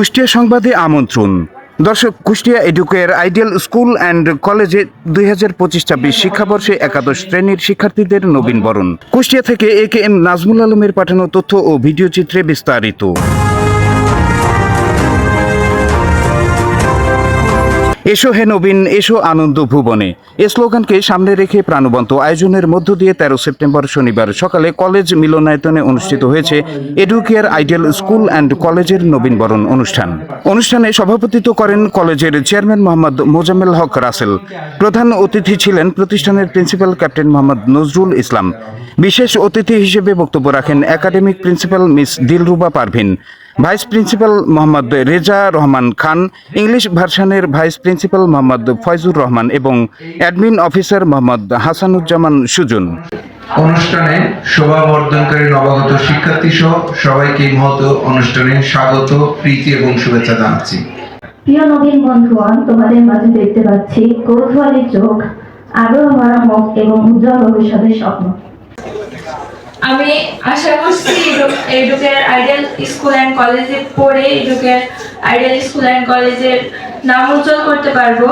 কুষ্টিয়া সংবাদে আমন্ত্রণ। দর্শক, Kushtia Educare Ideal School and কলেজে দুই হাজার পঁচিশ ছাব্বিশ শিক্ষাবর্ষে একাদশ শ্রেণির শিক্ষার্থীদের নবীন বরণ। কুষ্টিয়া থেকে এ কে এম নাজমুল আলমের পাঠানো তথ্য ও ভিডিও চিত্রে বিস্তারিত। এসো হে নবীন, এসো আনন্দ ভুবনে। এ স্লোগানকে সামনে রেখে প্রাণবন্ত আয়োজনের মধ্য দিয়ে তেরো সেপ্টেম্বর শনিবার সকালে কলেজ মিলনায়তনে অনুষ্ঠিত হয়েছে এডুকেয়ার আইডিয়াল স্কুল অ্যান্ড কলেজের নবীনবরণ অনুষ্ঠান। অনুষ্ঠানে সভাপতিত্ব করেন কলেজের চেয়ারম্যান মোহাম্মদ মোজাম্মেল হক রাসেল। প্রধান অতিথি ছিলেন প্রতিষ্ঠানের প্রিন্সিপাল ক্যাপ্টেন মোহাম্মদ নজরুল ইসলাম। বিশেষ অতিথি হিসেবে বক্তব্য রাখেন academic principal miss Dilruba Parvin. Vice principal Mohammad Reza Rahman Khan English ভার্সনের ভাইস প্রিন্সিপাল মোহাম্মদ ফয়জুর রহমান এবং অ্যাডমিন অফিসার মোহাম্মদ হাসানুজ্জামান সুজন। অনুষ্ঠানে শোভা বর্ধনকারী নবাগত শিক্ষার্থী সহ সবাইকে এই মহৎ অনুষ্ঠানে স্বাগত প্রীতি এবং শুভেচ্ছা জানাচ্ছি। প্রিয় নবীন বন্ধুগণ তোমাদের মাঝে দেখতে পাচ্ছি কৌতূহলী চোখ আগ্রহ ভরা মুখ এবং উজ্জ্বল ভবিষ্যতের স্বপ্ন। আমি আশা করছি এডুকের আইডিয়াল স্কুল অ্যান্ড কলেজে পড়ে এডুকের আইডিয়াল স্কুল অ্যান্ড কলেজের নাম উজ্জ্বল করতে পারব।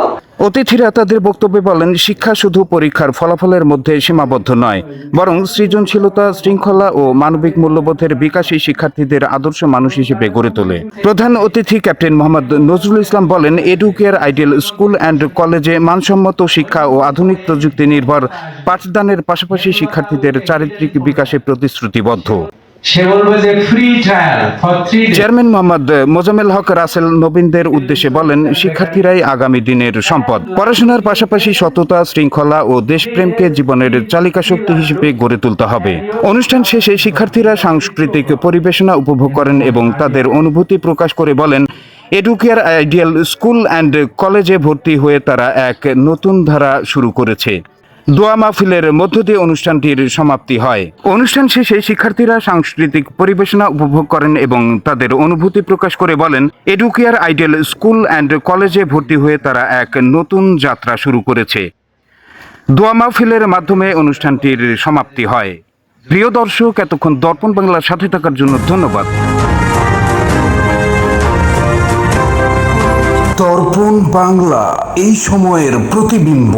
অতিথিরা তাদের বক্তব্যে বলেন, শিক্ষা শুধু পরীক্ষার ফলাফলের মধ্যে সীমাবদ্ধ নয়, বরং সৃজনশীলতা, শৃঙ্খলা ও মানবিক মূল্যবোধের বিকাশই শিক্ষার্থীদের আদর্শ মানুষ হিসেবে গড়ে তোলে। প্রধান অতিথি ক্যাপ্টেন মোহাম্মদ নজরুল ইসলাম বলেন, এডুকেয়ার আইডিয়াল স্কুল অ্যান্ড কলেজে মানসম্মত শিক্ষা ও আধুনিক প্রযুক্তি নির্ভর পাঠদানের পাশাপাশি শিক্ষার্থীদের চারিত্রিক বিকাশে প্রতিশ্রুতিবদ্ধ। চেয়ারম্যান মোহাম্মদ মোজামেল হক রাসেল নবীনদের উদ্দেশ্যে বলেন, শিক্ষার্থীরাই আগামী দিনের সম্পদ। পড়াশোনার পাশাপাশি সততা, শৃঙ্খলা ও দেশপ্রেমকে জীবনের চালিকা শক্তি হিসেবে গড়ে তুলতে হবে। অনুষ্ঠান শেষে শিক্ষার্থীরা সাংস্কৃতিক পরিবেশনা উপভোগ করেন এবং তাদের অনুভূতি প্রকাশ করে বলেন এডুকেয়ার আইডিয়াল স্কুল অ্যান্ড কলেজে ভর্তি হয়ে তারা এক নতুন ধারা শুরু করেছে। দোয়া মাহফিলের মধ্য দিয়ে অনুষ্ঠানটির সমাপ্তি হয়। অনুষ্ঠান শেষে শিক্ষার্থীরা সাংস্কৃতিক পরিবেশনা উপভোগ করেন এবং তাদের অনুভূতি প্রকাশ করে বলেন, এডুকেয়ার আইডিয়াল স্কুল অ্যান্ড কলেজে ভর্তি হয়ে তারা এক নতুন যাত্রা শুরু করেছে। দোয়া মাহফিলের মাধ্যমে অনুষ্ঠানটির সমাপ্তি হয়। প্রিয় দর্শক, এতক্ষণ দর্পণ বাংলার সাথে থাকার জন্য ধন্যবাদ। দর্পণ বাংলা, এই সময়ের প্রতিবিম্ব।